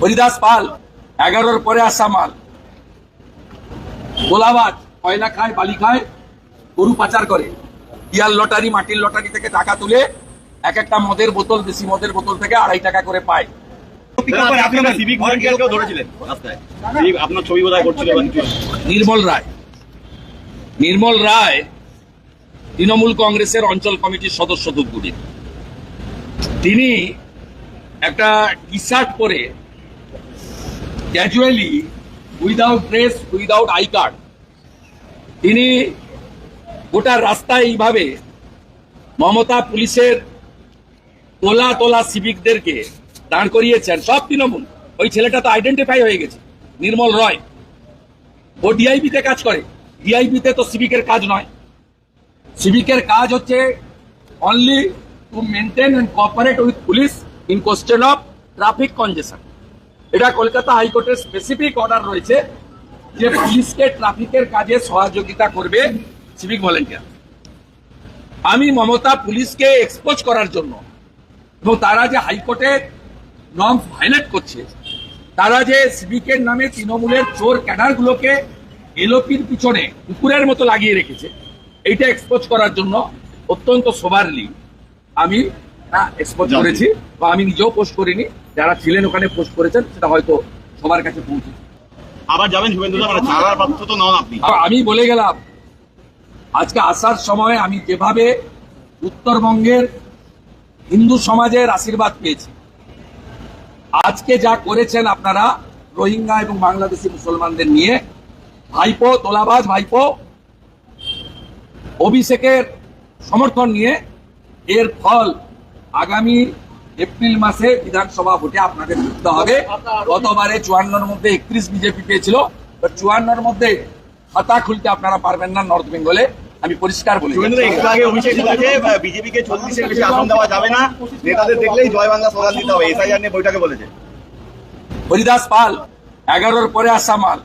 হরিদাস পাল এগারোর পরে আসা মাল। গোলাবাজ কয়লা খায় বালি খায় গরু পাচার করে। ইয়ার লটারি মাটির লটারি থেকে টাকা তুলে এক একটা মদের বোতল দেশি মদের বোতল থেকে আড়াই টাকা করে পায়। নির্মল রায়। নির্মল রায় তৃণমূল কংগ্রেসের অঞ্চল কমিটির সদস্য ধূপগুড়ি। তিনি একটা টি শার্ট পরে casually without dress without I card তিনি গোটা রাস্তায় এইভাবে মমতা পুলিশের তোলা তোলা সিভিকদেরকে দাঁড় করিয়েছেন। সব তৃণমূল। ওই ছেলেটা তো আইডেন্টিফাই হয়ে গেছে, নির্মল রয়। ও ডিআইবিতে কাজ করে। ডিআইবিতে তো সিভিকের কাজ নয়। সিভিকের কাজ হচ্ছে only to maintain and cooperate with police in question of traffic congestion এটা কলকাতা হাইকোর্টের স্পেসিফিক অর্ডার রয়েছে যে পুলিশকে ট্রাফিকের কাজে সহযোগিতা করবে সিভিক ভলেন্টিয়ার আমি মমতা পুলিশকে এক্সপোজ করার জন্য এবং তারা যে হাইকোর্টে নর্মস ভায়োলেট করছে, তারা যে সিভিকের নামে তৃণমূলের চোর ক্যাডারগুলোকে এলোপির পিছনে কুকুরের মতো লাগিয়ে রেখেছে, এইটা এক্সপোজ করার জন্য অত্যন্ত সোবারলি আমি এক্সপোজ করেছি বা আমি নিজেও পোস্ট করিনি। যারা ছিলেন ওখানে পোস্ট করেছেন সেটা হয়তো সবার কাছে পৌঁছেছে আবার যাবেন শুভেন্দু মানে ছাড়ার পাত্র তো নন আপনি। আমি বলে গেলাম আজকে আসার সময় আমি যেভাবে উত্তরবঙ্গের হিন্দু সমাজের আশীর্বাদ পেয়েছি। আজকে যা করেছেন আপনারা রোহিঙ্গা এবং বাংলাদেশি মুসলমানদের নিয়ে ভাইপো তোলাবাজ ভাইপো অভিষেকের সমর্থন নিয়ে এর ফল আগামী এপ্রিল মাসে বিধানসভা ভোটে আপনাদের বুঝতে হবে। গতবারে চুয়ান্নর মধ্যে একত্রিশ বিজেপি পেয়েছিল। চুয়ান্নর মধ্যে খাতা খুলতে আপনারা পারবেন না নর্থ বেঙ্গলে। আমি পরিষ্কার বলি শুভেন্দু দা একটু আগে অভিষেক বলেছে বিজেপিকে চল্লিশের বেশি আসন দেওয়া যাবে না। নেতাদের দেখলেই জয় বাংলা স্লোগান দিতে হবে। এসআইআর নিয়ে বৈঠকে বলেছে। হরিদাস পাল এগারোর পরে আসা মাল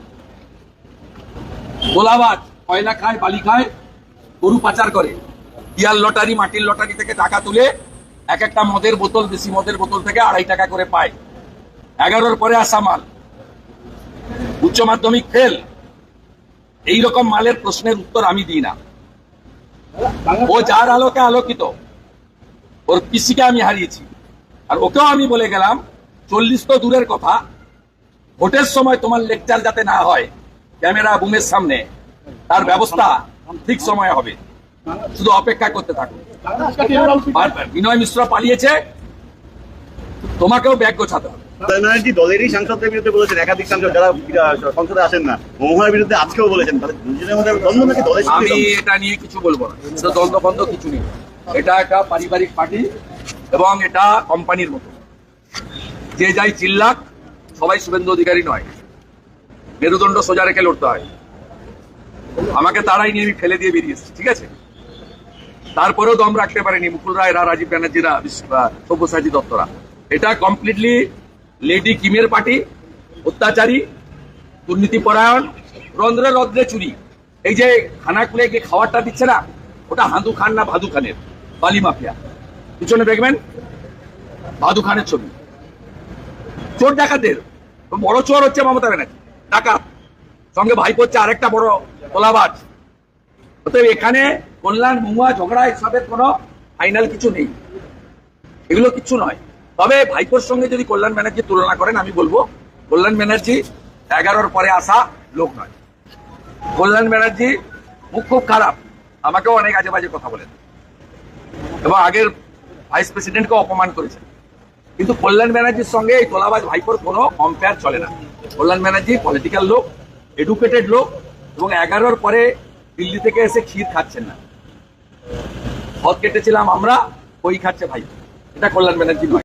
গোলাবাজ কয়লা খায় বালি খায় গরু পাচার করে। ইয়ার লটারি মাটির লটারি থেকে টাকা তুলে এক একটা মদের বোতল, দেশি মদের বোতল থেকে আড়াই টাকা করে পায়। এগারোর পরে আসা মাল। উচ্চ মাধ্যমিক ফেল এই রকম মালের প্রশ্নের উত্তর আমি দিই না। ও যার আলোকে আলোকিত, ওর পিসিকে আমি হারিয়েছি। আর ওকেও আমি বলে গেলাম, চল্লিশ তো দূরের কথা, ভোটের সময় তোমার লেকচার যাতে না হয়, ক্যামেরা বুমের সামনে, তার ব্যবস্থা ঠিক সময় হবে। শুধু অপেক্ষা করতে থাকো। বিনয় মিশ্র পালিয়েছে। তোমাকেও ব্যাগ গোছাতে হবে। ব্যানার্জি দলেরই সাংসদদের বিরুদ্ধে বলেছেন একাধিক সাংসদ যারা সংসদে আসেন না মমতার বিরুদ্ধে আজকেও বলেছেন। তাহলে দুজনের মধ্যে দ্বন্দ্ব নাকি দলের আমি এটা নিয়ে কিছু বলব না। এটা দ্বন্দ্ব ফন্দ কিছু নেই। এটা একটা পারিবারিক পার্টি এবং এটা কোম্পানির মতো। যে যাই চিল্লাক সবাই শুভেন্দু অধিকারী নয়। মেরুদণ্ড সোজা রেখে লড়তে হয়। আমাকে তারাই নিয়ে আমি ফেলে দিয়ে বেরিয়েছি ঠিক আছে? তারপরেও দম রাখতে পারেনি মুকুল রায়রা রাজীব ব্যানার্জিরা সব্যসাচী দত্তরা। এটা কমপ্লিটলি লেডি কিমের পার্টি অত্যাচারী, দুর্নীতি পরায়ণ, রন্ধ্রে রন্ধ্রে চুরি। এই যে খানা খুলে গিয়ে খাবারটা দিচ্ছে না, ওটা হাঁদু খান না ভাদু খানের, বালি মাফিয়া। পিছনে দেখবেন, ভাদু খানের ছবি। চোর ডাকাতের, বড় চোর হচ্ছে মমতা ব্যানার্জি, ডাকাত। সঙ্গে ভাইপো হচ্ছে আরেকটা বড় কোলাবাজ অতএব এখানে কল্যাণ, মহুয়া, ঝগড়া এসবের কোনো ফাইনাল কিছু নেই। এগুলো কিছু নয়। তবে ভাইপোর সঙ্গে যদি কল্যাণ ব্যানার্জি তুলনা করেন, আমি বলব, কল্যাণ ব্যানার্জি এগারোর পরে আসা লোক নয়। কল্যাণ ব্যানার্জি মুখ খুব খারাপ। আমাকেও অনেক আজে বাজে কথা বলেন। এবং আগের ভাইস প্রেসিডেন্টকে অপমান করেছেন। কিন্তু কল্যাণ ব্যানার্জির সঙ্গে এই তোলাবাজ ভাইপোর কোনো কম্পেয়ার চলে না। কল্যাণ ব্যানার্জি পলিটিক্যাল লোক এডুকেটেড লোক এবং এগারোর পরে দিল্লি থেকে এসে ক্ষীর খাচ্ছেন না। হদ কেটেছিলাম আমরা ওই খাচ্ছে ভাই। এটা কল্যাণ ব্যানার্জি নয়।